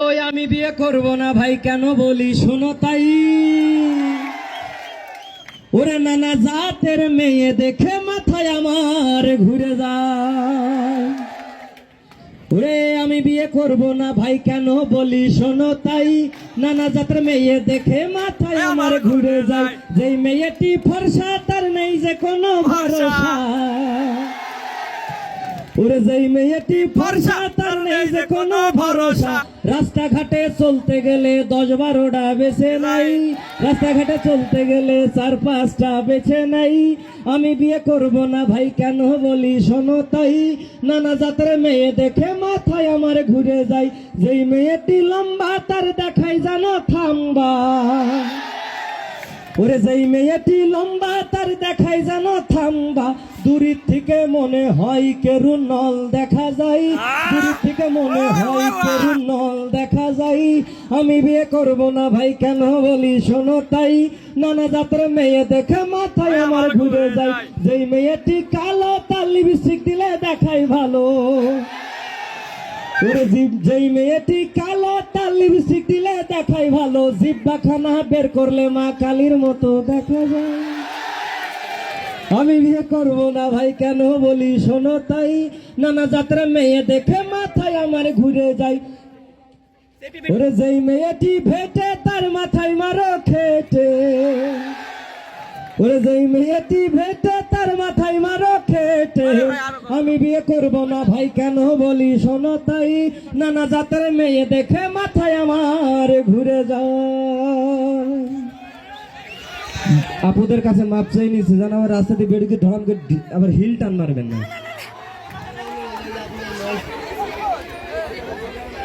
ওই আমি বিয়ে করব না ভাই কেন বলি? শোনো তাই। ওরে নানা জাতের মেয়ে দেখে মাথায় আমার ঘুরে যায়। ওরে আমি বিয়ে করব না ভাই কেন বলি? শোনো তাই। নানা জাতের মেয়ে দেখে মাথায় আমার ঘুরে যায়। যেই মেয়েটি ফর্সা তার নেই যে কোনো ভরসা। ওরে যেই মেয়েটি ফর্সা তার নেই যে কোনো ভরসা। রাস্তাঘাটে চলতে গেলে দশ বারোটা বেছে নাই। রাস্তাঘাটে চলতে গেলে চার পাঁচটা বেছে নাই। আমি বিয়ে করব না ভাই কেন বলি শোনো তাই। নানা জাতের মেয়ে দেখে মাথায় আমার ঘুরে যায়। যেই মেয়েটি লম্বা তার দেখাই জানো থাম্বা। ওরে যেই মেয়েটি লম্বা তার দেখাই জানো থাম্বা। দূরের থেকে মনে হয় কেরু নল দেখা যায়। দূরের থেকে মনে হয় কেরু নল দেখা যায়। আমি বিয়ে করব না ভাই কেন বলি শোনো তাই। নানা জাতের মেয়ে দেখে মাথায় আমার ঘুরে যায়। যেই মেয়েটি কালো তার লিপস্টিক দিলে দেখাই ভালো। ওরে যেই মেয়েটি কালো তার লিপস্টিক দিলে দেখাই ভালো জিব্বা খানা বের করলে মা কালীর মতো দেখা যায়। আমি বিয়ে করব না ভাই, কেন বলি? শোনো তাই, নানা যাত্রা মেয়ে দেখে মাথায় আমার ঘুরে যাই ওরে যেই মেয়েটি ভেটে তার মাথায় মারো খেটে। ওরে যেই মেয়েটি ভেটে তার আমি বিয়ে করব না ভাই, কেন বলি? শোনো তাই, নানা জাতের মেয়ে দেখে মাথায় আমার ঘুরে যায়। আপুদের কাছে মাপ চাই নিচ্ছে যেন আমার রাস্তা দিয়ে গিয়ে ধরাম আবার হিল টান মারবেন না।